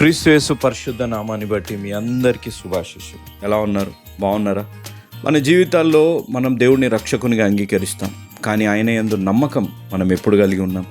క్రీస్తు పరిశుద్ధ నామాన్ని బట్టి మీ అందరికీ శుభాశిష్యులు ఎలా ఉన్నారు? బాగున్నారా? మన జీవితాల్లో మనం దేవుడిని రక్షకునిగా అంగీకరిస్తాం. కానీ ఆయన ఎందు నమ్మకం మనం ఎప్పుడు కలిగి ఉన్నాం?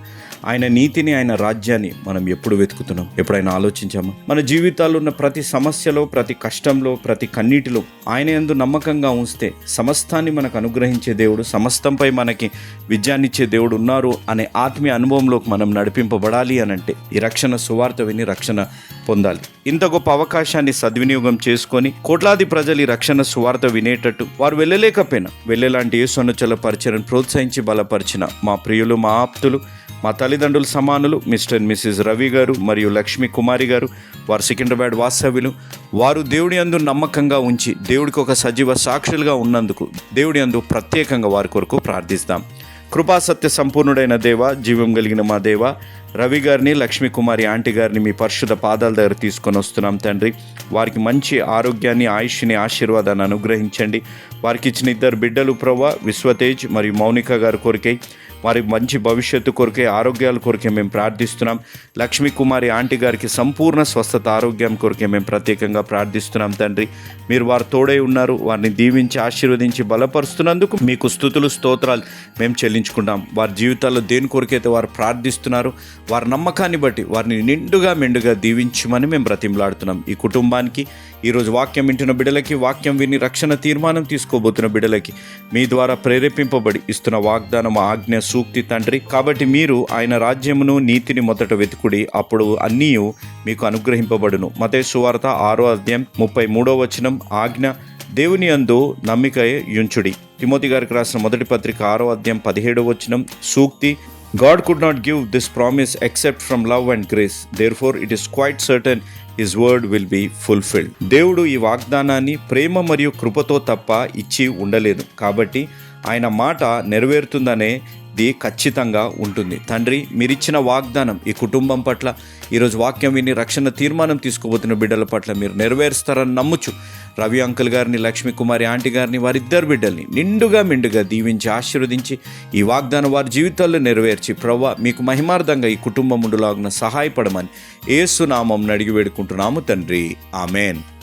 ఆయన నీతిని ఆయన రాజ్యాన్ని మనం ఎప్పుడు వెతుకుతున్నాం? ఎప్పుడైనా ఆలోచించామా? మన జీవితాల్లో ఉన్న ప్రతి సమస్యలో ప్రతి కష్టంలో ప్రతి కన్నీటిలో ఆయన ఎందు నమ్మకంగా ఉంచితే సమస్తాన్ని మనకు అనుగ్రహించే దేవుడు సమస్తంపై మనకి విజయాన్నిచ్చే దేవుడు ఉన్నారు అనే ఆత్మీయ అనుభవంలోకి మనం నడిపింపబడాలి అని అంటే ఈ రక్షణ సువార్త విని రక్షణ పొందాలి. ఇంత గొప్ప అవకాశాన్ని సద్వినియోగం చేసుకొని కోట్లాది ప్రజలు ఈ రక్షణ సువార్త వినేటట్టు వారు వెళ్ళలేకపోయినా వెళ్ళేలాంటి ఏ సొన్నచల పరిచయను ప్రోత్సహించి బలపరిచిన మా ప్రియులు మా ఆప్తులు మా తల్లిదండ్రుల సమానులు మిస్టర్ అండ్ మిస్సెస్ రవి గారు మరియు లక్ష్మీ కుమారి గారు. వారు సికింద్రాబాద్ వాస్తవ్యులు వారు దేవుడి అందు నమ్మకంగా ఉంచి దేవుడికి ఒక సజీవ సాక్షులుగా ఉన్నందుకు దేవుడి అందు ప్రత్యేకంగా వారి కొరకు ప్రార్థిస్తాం. కృపా సత్య సంపూర్ణుడైన దేవ జీవం కలిగిన మా దేవ రవి గారిని లక్ష్మీ కుమారి ఆంటీ గారిని మీ పరిశుద్ధ పాదాల దగ్గర తీసుకొని వస్తున్నాం తండ్రి. వారికి మంచి ఆరోగ్యాన్ని ఆయుష్ని ఆశీర్వాదాన్ని అనుగ్రహించండి. వారికి ఇచ్చిన ఇద్దరు బిడ్డలు ప్రవ్వ విశ్వతేజ్ మరియు మౌనిక గారు కోరికై వారి మంచి భవిష్యత్తు కొరకే ఆరోగ్యాల కొరకే మేము ప్రార్థిస్తున్నాం. లక్ష్మీ కుమారి ఆంటీ గారికి సంపూర్ణ స్వస్థత ఆరోగ్యం కొరకే మేము ప్రత్యేకంగా ప్రార్థిస్తున్నాం తండ్రి. మీరు వారు తోడై ఉన్నారు వారిని దీవించి ఆశీర్వదించి బలపరుస్తున్నందుకు మీకు స్థుతులు స్తోత్రాలు మేము చెల్లించుకుంటాం. వారి జీవితాల్లో దేని కొరకైతే వారు ప్రార్థిస్తున్నారు వారి నమ్మకాన్ని బట్టి వారిని నిండుగా మెండుగా దీవించమని మేము బ్రతిమలాడుతున్నాం. ఈ కుటుంబానికి ఈరోజు వాక్యం వింటున్న బిడ్డలకి వాక్యం విని రక్షణ తీర్మానం తీసుకోబోతున్న బిడ్డలకి మీ ద్వారా ప్రేరేపింపబడి ఇస్తున్న వాగ్దానం ఆజ్ఞ సూక్తి తండ్రి. కాబట్టి మీరు ఆయన రాజ్యమును నీతిని మొదట వెతుకుడి. అప్పుడు అన్నీ మీకు అనుగ్రహింపబడును. మతే సువార్త ఆరో అధ్యాయం ముప్పై మూడో వచనం. ఆజ్ఞ దేవుని అందు నమ్మిక యుంచుడి. తిమోతి గారికి రాసిన మొదటి పత్రిక ఆరో అధ్యాయం పదిహేడో వచనం. సూక్తి God could not give this promise except from love and grace. Therefore it is quite certain his word will be fulfilled దేవుడు ఈ వాగ్దానాన్ని ప్రేమ మరియు కృపతో తప్ప ఇచ్చి ఉండలేదు. కాబట్టి ఆయన మాట నెరవేరుతుందనే ఇది ఖచ్చితంగా ఉంటుంది. తండ్రి మీరిచ్చిన వాగ్దానం ఈ కుటుంబం పట్ల ఈరోజు వాక్యం విని రక్షణ తీర్మానం తీసుకోబోతున్న బిడ్డల పట్ల మీరు నెరవేరుస్తారని నమ్ముచు రవి అంకుల్ గారిని లక్ష్మీ కుమారి ఆంటీ గారిని వారిద్దరు బిడ్డల్ని నిండుగా మిండుగా దీవించి ఆశీర్వదించి ఈ వాగ్దానం వారి జీవితాల్లో నెరవేర్చి ప్రవ్వ మీకు మహిమార్థంగా ఈ కుటుంబం ఉండులాగున సహాయపడమని ఏసునామం అడిగి వేడుకుంటున్నాము తండ్రి. ఆమెన్.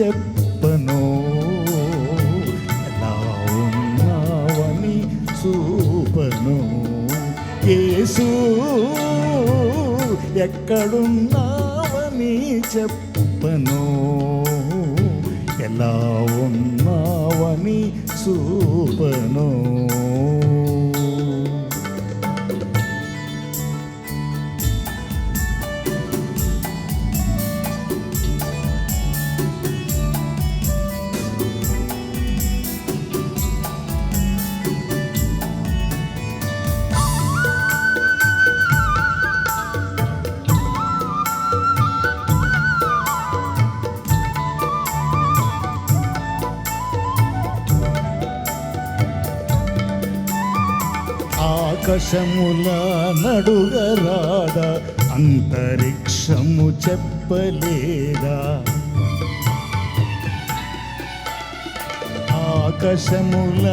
చెప్పను. ఎలా ఉన్నావని చూపను. యేసు ఎక్కడున్నావని చెప్పను. ఎలా ఉన్నావని చూ ఆకాశముల నడుగరాదా అంతరిక్షము చెప్పలేదా? ఆకాశముల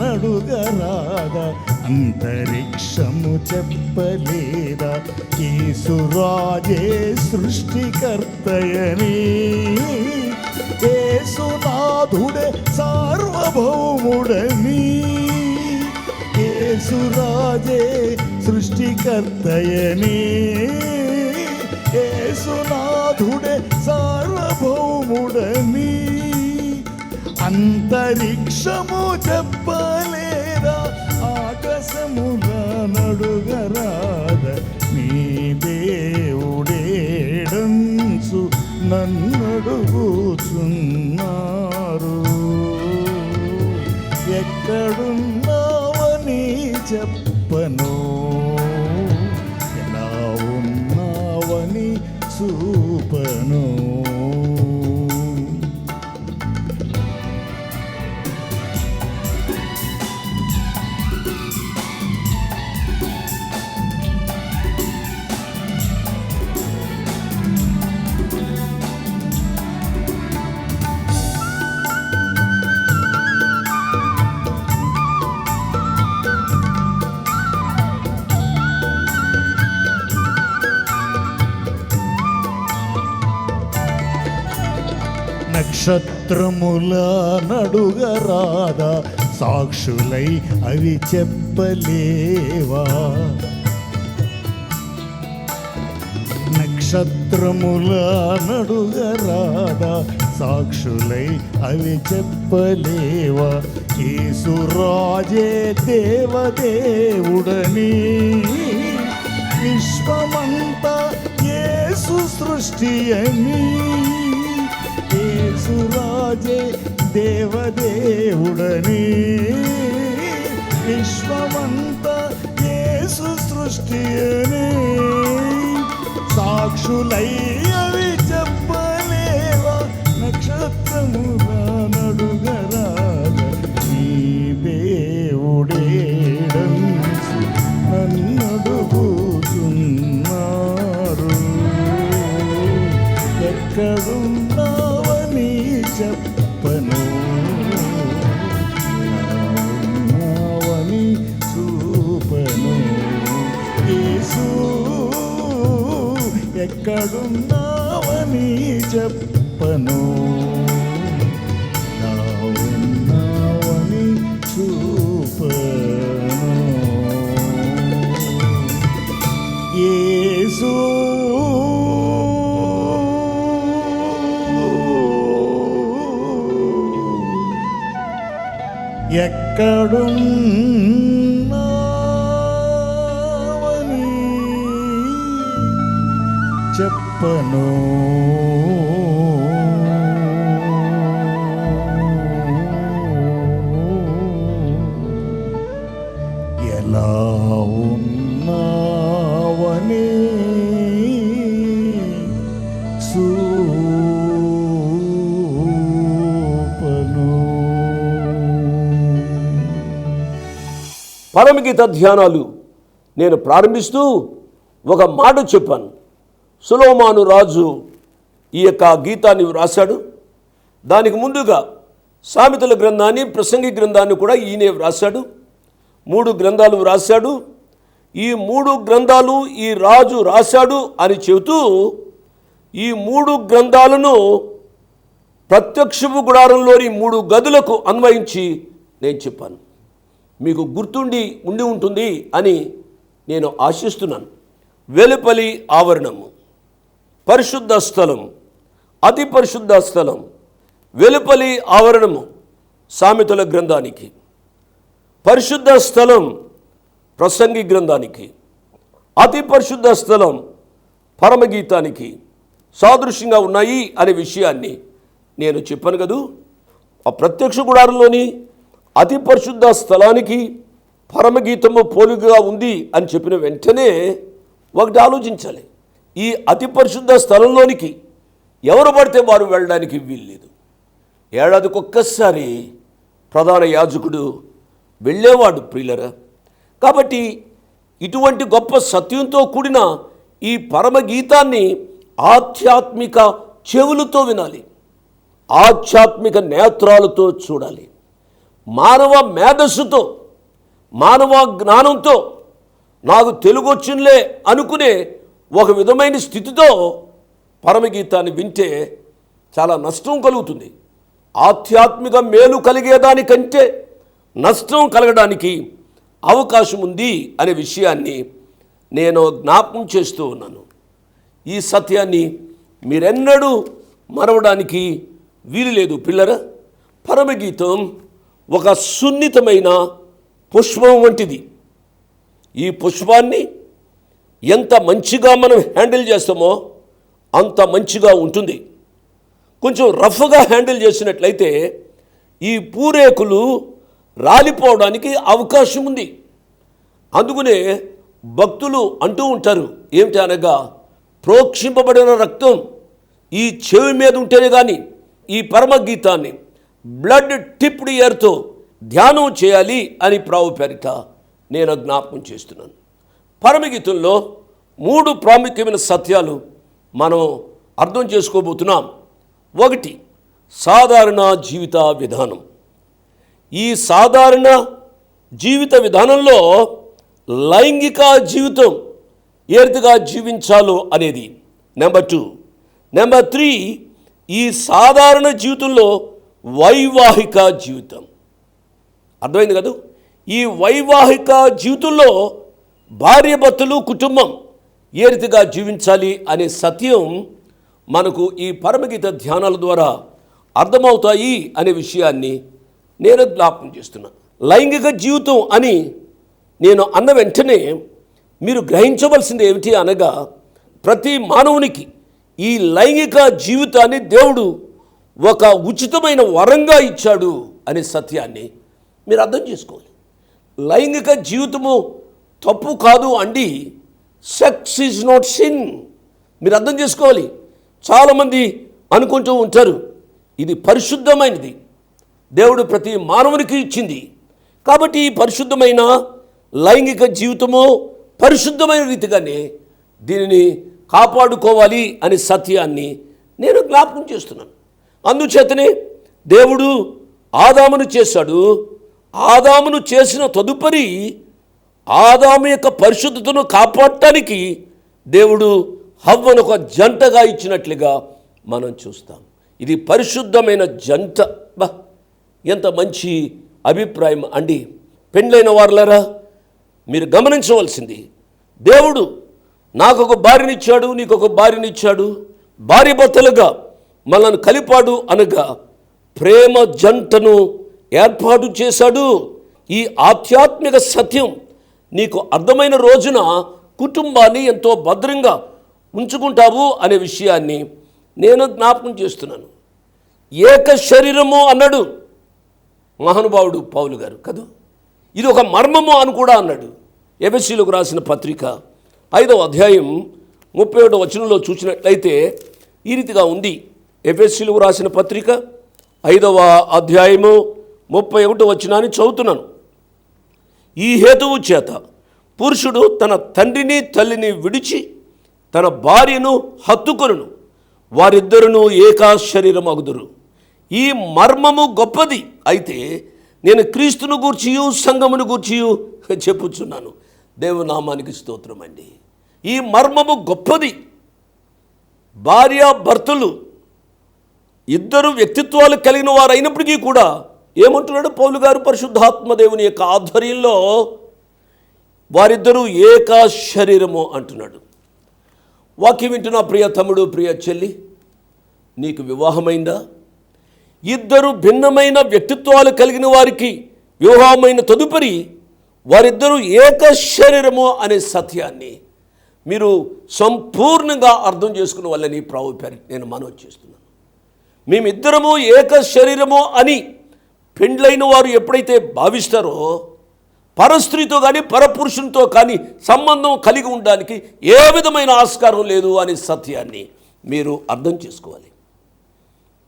నడుగరాదా అంతరిక్షము చెప్పలేదా? కేసురాజే సృష్టికర్తయని కేసునాథుడే సార్వభౌముడని. ఏసురాజే సృష్టికర్తయని ఏసునాథుడే సార్వభౌముడని అంతరిక్షము చెప్పలేదా ఆకాశముల నడుగరాద నీ దేవుడేడంసు నన్నడుగుచున్నారు. ఎక్కడున్న చెప్పను నక్షత్రముల నడుగరాదా సాక్షులై అవి చెప్పలేవా? నక్షత్రముల నడుగరాదా సాక్షులై అవి చెప్పలేవా? కేసురాజే దేవదేవుడని. విశ్వమంతా యేసు సృష్టి అని. యేసురాజే దేవదేవుడని. విశ్వమంత యేసు సృష్టి అని సాక్షులై అవి చెప్పలేవా నక్షత్రము ఎక్కడున్నావని చెప్పను. నా ఉన్నావని చూపను. యేసు. చెప్పను ఎలా ఉన్నావని పరమగీత ధ్యానాలు నేను ప్రారంభిస్తూ ఒక మాట చెప్పాను. సులోమాను రాజు ఈ యొక్క గీతాన్ని వ్రాశాడు. దానికి ముందుగా సామెతల గ్రంథాన్ని ప్రసంగి గ్రంథాన్ని కూడా ఈయనే వ్రాశాడు. మూడు గ్రంథాలు వ్రాశాడు. ఈ మూడు గ్రంథాలు ఈ రాజు రాశాడు అని చెబుతూ ఈ మూడు గ్రంథాలను ప్రత్యక్షపు గుడారంలోని మూడు గదులకు అన్వయించి నేను చెప్పాను. మీకు గుర్తుండి ఉండి ఉంటుంది అని నేను ఆశిస్తున్నాను. వెలుపలి ఆవరణము. పరిశుద్ధ స్థలం అతి పరిశుద్ధ స్థలం వెలుపలి ఆవరణము సామెతల గ్రంథానికి పరిశుద్ధ స్థలం ప్రసంగి గ్రంథానికి అతి పరిశుద్ధ స్థలం పరమగీతానికి సాదృశ్యంగా ఉన్నాయి అనే విషయాన్ని నేను చెప్పాను కదూ. ఆ ప్రత్యక్ష గుడారంలోని అతి పరిశుద్ధ స్థలానికి పరమగీతము పోలికగా ఉంది అని చెప్పిన వెంటనే ఒకటి ఆలోచించాలి. ఈ అతి పరిశుద్ధ స్థలంలోనికి ఎవరు పడితే వారు వెళ్ళడానికి వీల్లేదు. ఏడాదికి ఒక్కసారి ప్రధాన యాజకుడు వెళ్ళేవాడు ప్రియులరా. కాబట్టి ఇటువంటి గొప్ప సత్యంతో కూడిన ఈ పరమగీతాన్ని ఆధ్యాత్మిక చెవులతో వినాలి. ఆధ్యాత్మిక నేత్రాలతో చూడాలి. మానవ మేధస్సుతో మానవ జ్ఞానంతో నాకు తెలుగు వచ్చినలే అనుకునే ఒక విధమైన స్థితితో పరమగీతాన్ని వింటే చాలా నష్టం కలుగుతుంది. ఆధ్యాత్మిక మేలు కలిగేదానికంటే నష్టం కలగడానికి అవకాశం ఉంది అనే విషయాన్ని నేను జ్ఞాపకం చేస్తూ ఉన్నాను. ఈ సత్యాన్ని మీరెన్నడూ మరవడానికి వీలు లేదు పిల్లరా. పరమగీతం ఒక సున్నితమైన పుష్పం వంటిది. ఈ పుష్పాన్ని ఎంత మంచిగా మనం హ్యాండిల్ చేస్తామో అంత మంచిగా ఉంటుంది. కొంచెం రఫ్గా హ్యాండిల్ చేసినట్లయితే ఈ పూరేకులు రాలిపోవడానికి అవకాశం ఉంది. అందుకనే భక్తులు అంటూ ఉంటారు ఏమిటి అనగా ప్రోక్షింపబడిన రక్తం ఈ చెవి మీద ఉంటేనే కానీ ఈ పరమగీతాన్ని బ్లడ్ టిప్డ్ ఇయర్తో ధ్యానం చేయాలి అని ప్రావు పేరిట నేను జ్ఞాపకం చేస్తున్నాను. పరమగీతంలో మూడు ప్రాముఖ్యమైన సత్యాలు మనం అర్థం చేసుకోబోతున్నాం. ఒకటి సాధారణ జీవిత విధానం. ఈ సాధారణ జీవిత విధానంలో లైంగిక జీవితం ఏ రీతిగా జీవించాలో అనేది. Number two. నెంబర్ త్రీ ఈ సాధారణ జీవితంలో వైవాహిక జీవితం. అర్థమైంది కదా? ఈ వైవాహిక జీవితంలో భార్యభర్తలు కుటుంబం ఏ రీతిగా జీవించాలి అనే సత్యం మనకు ఈ పరమగీత ధ్యానాల ద్వారా అర్థమవుతాయి అనే విషయాన్ని నేను జ్ఞాపకం చేస్తున్నా. లైంగిక జీవితం అని నేను అన్న వెంటనే మీరు గ్రహించవలసింది ఏమిటి అనగా ప్రతి మానవునికి ఈ లైంగిక జీవితాన్ని దేవుడు ఒక ఉచితమైన వరంగా ఇచ్చాడు అనే సత్యాన్ని మీరు అర్థం చేసుకోవాలి. లైంగిక జీవితము తప్పు కాదు అండి. సెక్స్ ఈజ్ నాట్ సిన్ మీరు అర్థం చేసుకోవాలి. చాలామంది అనుకుంటూ ఉంటారు ఇది పరిశుద్ధమైనది. దేవుడు ప్రతి మానవునికి ఇచ్చింది. కాబట్టి ఈ పరిశుద్ధమైన లైంగిక జీవితము పరిశుద్ధమైన రీతిగానే దీనిని కాపాడుకోవాలి అనే సత్యాన్ని నేను జ్ఞాపకం చేస్తున్నాను. అందుచేతనే దేవుడు ఆదామును చేశాడు. ఆదామును చేసిన తదుపరి ఆదాము యొక్క పరిశుద్ధతను కాపాడటానికి దేవుడు హవ్వను ఒక జంటగా ఇచ్చినట్లుగా మనం చూస్తాం. ఇది పరిశుద్ధమైన జంట. బా ఎంత మంచి అభిప్రాయం అండి. పెండ్లైన వారులరా మీరు గమనించవలసింది దేవుడు నాకు ఒక భార్యనిచ్చాడు నీకు ఒక భార్యనిచ్చాడు భార్య భర్తలుగా మనల్ని కలిపాడు అనగా ప్రేమ జంటను ఏర్పాటు చేశాడు. ఈ ఆధ్యాత్మిక సత్యం నీకు అర్థమైన రోజున కుటుంబాన్ని ఎంతో భద్రంగా ఉంచుకుంటావు అనే విషయాన్ని నేను జ్ఞాపకం చేస్తున్నాను. ఏక శరీరము అన్నాడు మహానుభావుడు పౌలు గారు కదా? ఇది ఒక మర్మము అని కూడా అన్నాడు. ఎబెస్సీలకు రాసిన పత్రిక ఐదవ అధ్యాయం ముప్పై ఒకటో వచనంలో చూసినట్లయితే ఈ రీతిగా ఉంది. ఎఫ్ఎస్సీలకు రాసిన పత్రిక ఐదవ అధ్యాయము ముప్పై ఒకటో వచనాన్ని చదువుతున్నాను. ఈ హేతువు చేత పురుషుడు తన తండ్రిని తల్లిని విడిచి తన భార్యను హత్తుకొనును. వారిద్దరును ఏకా శరీరం అగుదురు ఈ మర్మము గొప్పది. అయితే నేను క్రీస్తును గూర్చియు సంగమును గూర్చియు చెప్పుచున్నాను. దేవునామానికి స్తోత్రం అండి ఈ మర్మము గొప్పది. భార్య భర్తలు ఇద్దరు వ్యక్తిత్వాలు కలిగిన వారు అయినప్పటికీ కూడా ఏమంటున్నాడు పౌలు గారు? పరిశుద్ధాత్మదేవుని యొక్క ఆధ్వర్యంలో వారిద్దరూ ఏకా శరీరము అంటున్నాడు. వాక్యం వింటున్న ప్రియ తమ్ముడు ప్రియ చెల్లి నీకు వివాహమైందా? ఇద్దరు భిన్నమైన వ్యక్తిత్వాలు కలిగిన వారికి వివాహమైన తదుపరి వారిద్దరూ ఏక శరీరము అనే సత్యాన్ని మీరు సంపూర్ణంగా అర్థం చేసుకున్న వాళ్ళని ప్రావు నేను మనవి చేస్తున్నాను. మేమిద్దరము ఏక శరీరము అని పెండ్లైన వారు ఎప్పుడైతే భావిస్తారో పరస్త్రీతో కానీ పరపురుషునితో కానీ సంబంధం కలిగి ఉండడానికి ఏ విధమైన ఆస్కారం లేదు అనే సత్యాన్ని మీరు అర్థం చేసుకోవాలి.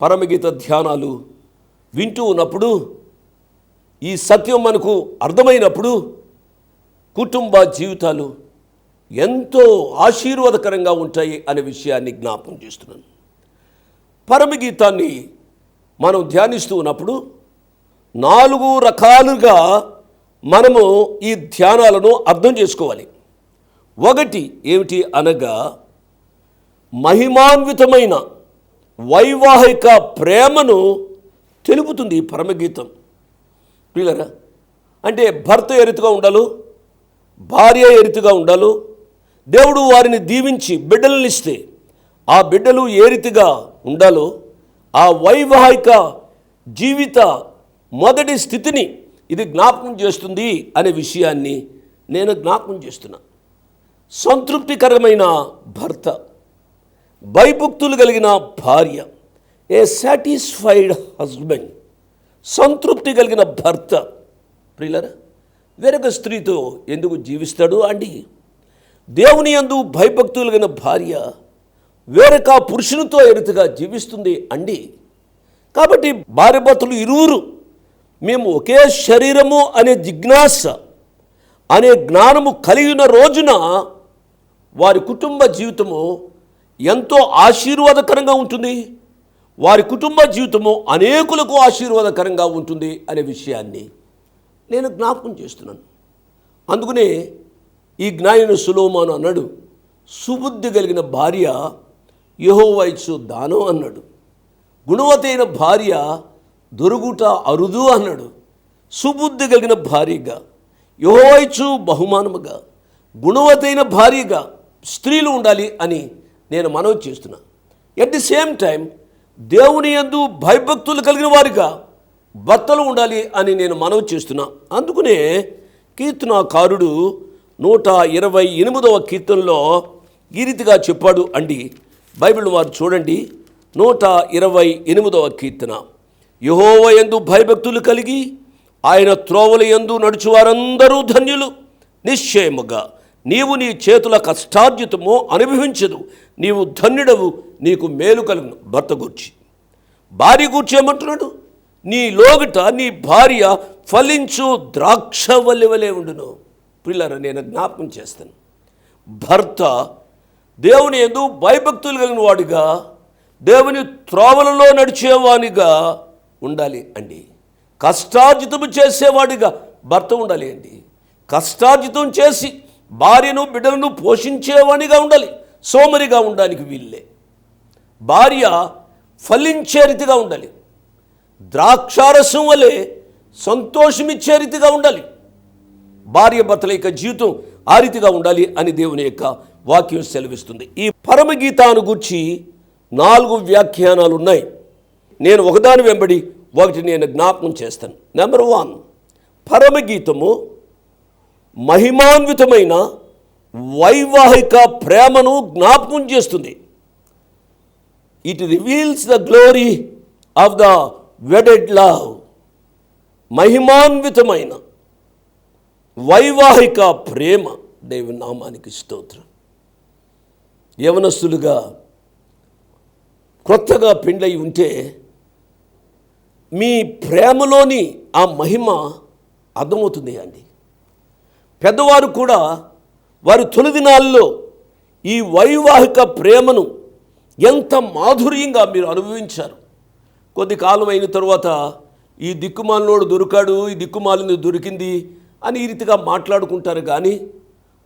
పరమగీత ధ్యానాలు వింటూ ఉన్నప్పుడు ఈ సత్యం మనకు అర్థమైనప్పుడు కుటుంబ జీవితాలు ఎంతో ఆశీర్వాదకరంగా ఉంటాయి అనే విషయాన్ని జ్ఞాపం చేస్తున్నాను. పరమగీతాన్ని మనం ధ్యానిస్తూ ఉన్నప్పుడు నాలుగు రకాలుగా మనము ఈ ధ్యానాలను అర్థం చేసుకోవాలి. ఒకటి ఏమిటి అనగా మహిమాన్వితమైన వైవాహిక ప్రేమను తెలుపుతుంది పరమగీతం. పిల్లరా అంటే భర్త ఎరుతుగా ఉండాలి భార్య ఎరుతుగా ఉండాలి ఉండాలో దేవుడు వారిని దీవించి బిడ్డలను ఇస్తే ఆ బిడ్డలు ఏ రీతిగా ఉండాలో ఆ వైవాహిక జీవిత మొదటి స్థితిని ఇది జ్ఞాపకం చేస్తుంది అనే విషయాన్ని నేను జ్ఞాపకం చేస్తున్నా. సంతృప్తికరమైన భర్త భయభక్తులు కలిగిన భార్య ఏ సాటిస్ఫైడ్ హస్బెండ్ సంతృప్తి కలిగిన భర్త. ప్రియులరా వేరొక స్త్రీతో ఎందుకు జీవిస్తాడు అండి? దేవుని యందు భయభక్తులు కలిగిన భార్య వేరొక పురుషునితో ఎరుతగా జీవిస్తుంది అండి. కాబట్టి భార్యభర్తలు ఇరువురు మేము ఒకే శరీరము అనే జిజ్ఞాస అనే జ్ఞానము కలిగిన రోజున వారి కుటుంబ జీవితము ఎంతో ఆశీర్వాదకరంగా ఉంటుంది. వారి కుటుంబ జీవితము అనేకులకు ఆశీర్వాదకరంగా ఉంటుంది అనే విషయాన్ని నేను జ్ఞాపకం చేస్తున్నాను. అందుకనే ఈ జ్ఞానిన సులోమాను అన్నాడు సుబుద్ధి కలిగిన భార్య యహోవైచు దానం అన్నాడు. గుణవతైన భార్య దొరుగుట అరుదు అన్నాడు. సుబుద్ధి కలిగిన భార్యగా యహోవైచు బహుమానముగా గుణవతైన భార్యగా స్త్రీలు ఉండాలి అని నేను మనవి చేస్తున్నా. ఎట్ ది సేమ్ టైం దేవుని యందు భయభక్తులు కలిగిన వారిగా భర్తలు ఉండాలి అని నేను మనవి చేస్తున్నా. అందుకనే కీర్తనాకారుడు నూట ఇరవై ఎనిమిదవ కీర్తనలో ఈ రీతిగా చెప్పాడు అండి. బైబిల్ వారు చూడండి. నూట ఇరవై ఎనిమిదవ కీర్తన. యహోవ ఎందు భయభక్తులు కలిగి ఆయన త్రోవల ఎందు నడుచువారందరూ ధన్యులు. నిశ్చయముగా నీవు నీ చేతుల కష్టార్జితము అనుభవించదు. నీవు ధన్యుడవు నీకు మేలు కలుగును. భర్త గూర్చి. భార్య గూర్చి ఏమంటున్నాడు? నీ లోగిట నీ భార్య ఫలించు ద్రాక్ష వల్లెవలే ఉండును. పిల్లరా నేను జ్ఞాపకం చేస్తాను. భర్త దేవుని ఎందు భయభక్తులు కలిగిన వాడిగా దేవుని త్రోవలలో నడిచేవానిగా ఉండాలి అండి. కష్టార్జితము చేసేవాడిగా భర్త ఉండాలి అండి. కష్టార్జితం చేసి భార్యను బిడ్డలను పోషించేవాడిగా ఉండాలి. సోమరిగా ఉండడానికి వీళ్ళే భార్య ఫలించే రీతిగా ఉండాలి. ద్రాక్షారసం వలె సంతోషమిచ్చే రీతిగా ఉండాలి. భార్య భర్తల యొక్క జీవితం ఆ రీతిగా ఉండాలి అని దేవుని యొక్క వాక్యం సెలవిస్తుంది. ఈ పరమగీతాను గురించి నాలుగు వ్యాఖ్యానాలు ఉన్నాయి నేను ఒకదాని వెంబడి ఒకటి నేను జ్ఞాపకం చేస్తాను. నెంబర్ వన్ పరమగీతము మహిమాన్వితమైన వైవాహిక ప్రేమను జ్ఞాపకం చేస్తుంది. It reveals the glory of the wedded love మహిమాన్వితమైన వైవాహిక ప్రేమ. దేవుని నామానికి స్తోత్రం. యవనస్తులుగా క్రొత్తగా పెండ్లై ఉంటే మీ ప్రేమలోని ఆ మహిమ అర్థమవుతుంది అండి. పెద్దవారు కూడా వారి తొలి దినాల్లో ఈ వైవాహిక ప్రేమను ఎంత మాధుర్యంగా మీరు అనుభవించారు. కొద్ది కాలం అయిన తర్వాత ఈ దిక్కుమాలినోడు దొరికాడు ఈ దిక్కుమాలింది దొరికింది అని ఈ రీతిగా మాట్లాడుకుంటారు కానీ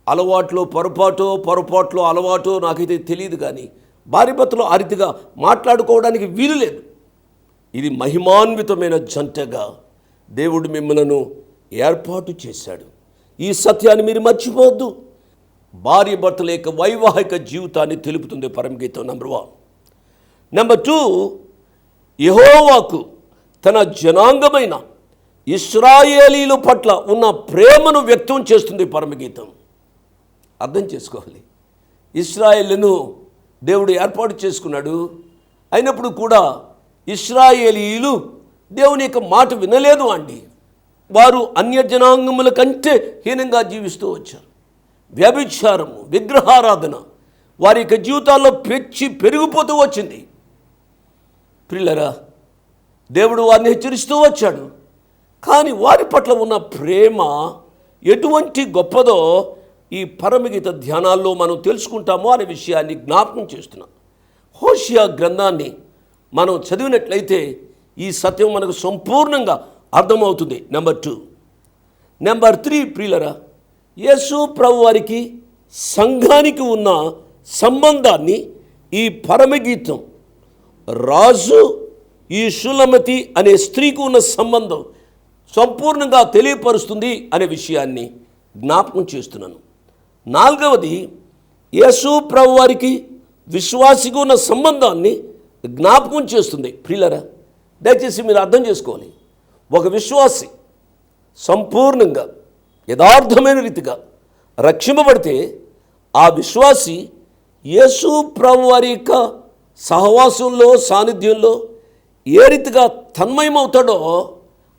అలవాట్లో పొరపాటో పొరపాట్లో అలవాటో నాకైతే తెలియదు కానీ భార్యభర్తలు ఆ రీతిగా మాట్లాడుకోవడానికి వీలు లేదు. ఇది మహిమాన్వితమైన జంటగా దేవుడు మిమ్మలను ఏర్పాటు చేశాడు. ఈ సత్యాన్ని మీరు మర్చిపోవద్దు. భార్య భర్తల యొక్క వైవాహిక జీవితాన్ని తెలుపుతుంది పరమగీతం నెంబర్ వన్. నెంబర్ టూ యహోవాకు తన జనాంగమైన ఇస్రాయేలీల పట్ల ఉన్న ప్రేమను వ్యక్తం చేస్తుంది పరమగీతం. అర్థం చేసుకోవాలి. ఇస్రాయేళ్ళను దేవుడు ఏర్పాటు చేసుకున్నాడు. అయినప్పుడు కూడా ఇస్రాయేలీలు దేవుని యొక్క మాట వినలేదు అండి. వారు అన్య జనాంగముల కంటే హీనంగా జీవిస్తూ వచ్చారు. వ్యభిచారము విగ్రహారాధన వారి యొక్క జీవితాల్లో పెచ్చి పెరిగిపోతూ వచ్చింది. పిల్లరా దేవుడు వారిని హెచ్చరిస్తూ వచ్చాడు. కానీ వారి పట్ల ఉన్న ప్రేమ ఎటువంటి గొప్పదో ఈ పరమగీత ధ్యానాల్లో మనం తెలుసుకుంటామో అనే విషయాన్ని జ్ఞాపకం చేస్తున్నాం. హోషియా గ్రంథాన్ని మనం చదివినట్లయితే ఈ సత్యం మనకు సంపూర్ణంగా అర్థమవుతుంది. నెంబర్ టూ నెంబర్ త్రీ ప్రియులరా యేసు ప్రభు వారికి సంఘానికి ఉన్న సంబంధాన్ని ఈ పరమగీతం రాజు ఈ శులమతి అనే స్త్రీకి ఉన్న సంబంధం సంపూర్ణంగా తెలియపరుస్తుంది అనే విషయాన్ని జ్ఞాపకం చేస్తున్నాను. నాలుగవది యేసు ప్రభు వారికి విశ్వాసిగా ఉన్న సంబంధాన్ని జ్ఞాపకం చేస్తుంది. ప్రియులరా దయచేసి మీరు అర్థం చేసుకోవాలి. ఒక విశ్వాసి సంపూర్ణంగా యథార్థమైన రీతిగా రక్షింపబడితే ఆ విశ్వాసి యేసు ప్రభు వారి యొక్క సహవాసంలో సాన్నిధ్యంలో ఏ రీతిగా తన్మయమవుతాడో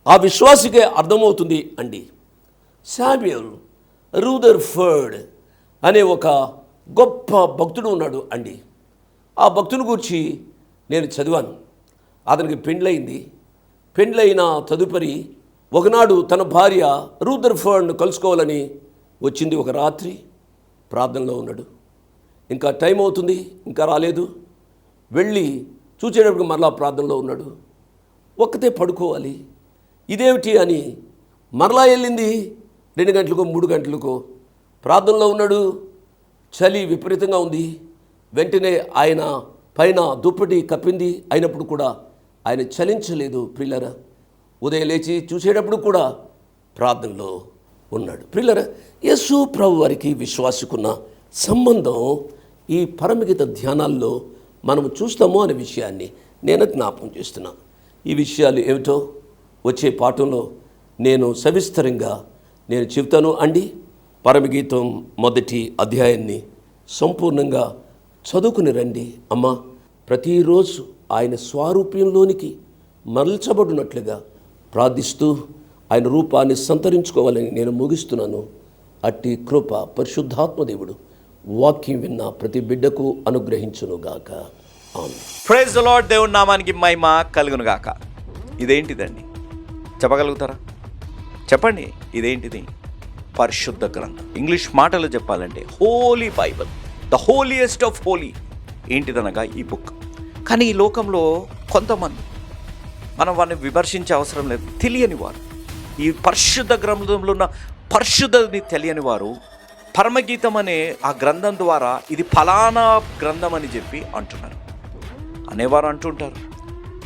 ఆ విశ్వాసికే అర్థమవుతుంది అండి. శామ్యుల్ రూదర్ ఫర్డ్ అనే ఒక గొప్ప భక్తుడు ఉన్నాడు అండి. ఆ భక్తుని గురించి నేను చదివాను. అతనికి పెండ్లైంది పెండ్లైన తదుపరి ఒకనాడు తన భార్య రూదర్ఫర్డ్ను కలుసుకోవాలని వచ్చింది. ఒక రాత్రి ప్రార్థనలో ఉన్నాడు. ఇంకా టైం అవుతుంది ఇంకా రాలేదు. వెళ్ళి చూసేటప్పుడు మరలా ప్రార్థనలో ఉన్నాడు. ఒక్కతే పడుకోవాలి. ఇదేమిటి అని మరలా వెళ్ళింది. రెండు గంటలకో మూడు గంటలకో ప్రార్థనలో ఉన్నాడు. చలి విపరీతంగా ఉంది. వెంటనే ఆయన పైన దుప్పటి కప్పింది అయినప్పుడు కూడా ఆయన చలించలేదు ప్రిల్లర. ఉదయం లేచి చూసేటప్పుడు కూడా ప్రార్థనలో ఉన్నాడు. ప్రిల్లర యేసు ప్రభు వారికి విశ్వాసుకున్న సంబంధం ఈ పరమగీత ధ్యానాల్లో మనం చూస్తాము అనే విషయాన్ని నేను జ్ఞాపకం చేస్తున్నా. ఈ విషయాలు ఏమిటో వచ్చే పాఠంలో నేను సవిస్తరంగా నేను చెబుతాను. అండి పరమగీతం మొదటి అధ్యాయాన్ని సంపూర్ణంగా చదువుకుని రండి అమ్మా. ప్రతిరోజు ఆయన స్వారూప్యంలోనికి మరల్చబడినట్లుగా ప్రార్థిస్తూ ఆయన రూపాన్ని సంతరించుకోవాలని నేను ముగిస్తున్నాను. అట్టి కృప పరిశుద్ధాత్మ దేవుడు వాక్యం విన్న ప్రతి బిడ్డకు అనుగ్రహించునుగాక. ప్రైజ్ లాడ్ దేవుడి నామానికి మహిమ కలుగునుగాక. ఇదేంటిదండి? చెప్పగలుగుతారా? చెప్పండి ఇదేంటిది? పరిశుద్ధ గ్రంథం. ఇంగ్లీష్ మాటలు చెప్పాలంటే holy Bible the holiest of holy ఏంటిదనగా ఈ బుక్ కానీ ఈ లోకంలో కొంతమంది మనం వారిని విమర్శించే అవసరం లేదు. తెలియని వారు. ఈ పరిశుద్ధ గ్రంథంలో ఉన్న పరిశుద్ధని తెలియని వారు పరమగీతం అనే ఆ గ్రంథం ద్వారా ఇది ఫలానా గ్రంథం అని చెప్పి అంటున్నారు. అనేవారు అంటుంటారు.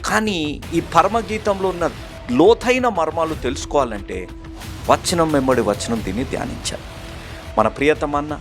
కానీ ఈ పరమగీతంలో ఉన్న లోతైన మర్మాలు తెలుసుకోవాలంటే వచనం వెంబడి వచనం దీన్ని ధ్యానించాలి. మన ప్రియతమన్న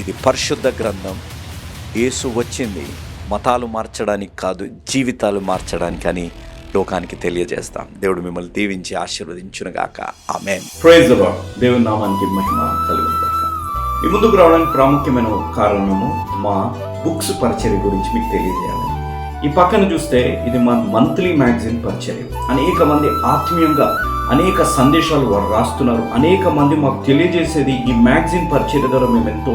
ఇది పరిశుద్ధ గ్రంథం. యేసు వచ్చింది మతాలు మార్చడానికి కాదు జీవితాలు మార్చడానికి అని లోకానికి తెలియజేస్తాం. దేవుడు మిమ్మల్ని దీవించి ఆశీర్వదించునుగాక. ఆమె ప్రైజ్ దేవుని నామానికి మహిమ కలుగుగాక ఈ ముందుకు రావడానికి ప్రాముఖ్యమైన కారణము మా బుక్స్ పరిచర్య గురించి మీకు తెలియజేయాలి. ఈ పక్కన చూస్తే ఇది మా మంత్లీ మ్యాగజైన్ పరిచర్య. అనేక మంది ఆత్మీయంగా అనేక సందేశాలు వారు రాస్తున్నారు. అనేక మంది మాకు తెలియజేసేది ఈ మ్యాగజైన్ పరిచర్య ద్వారా మేము ఎంతో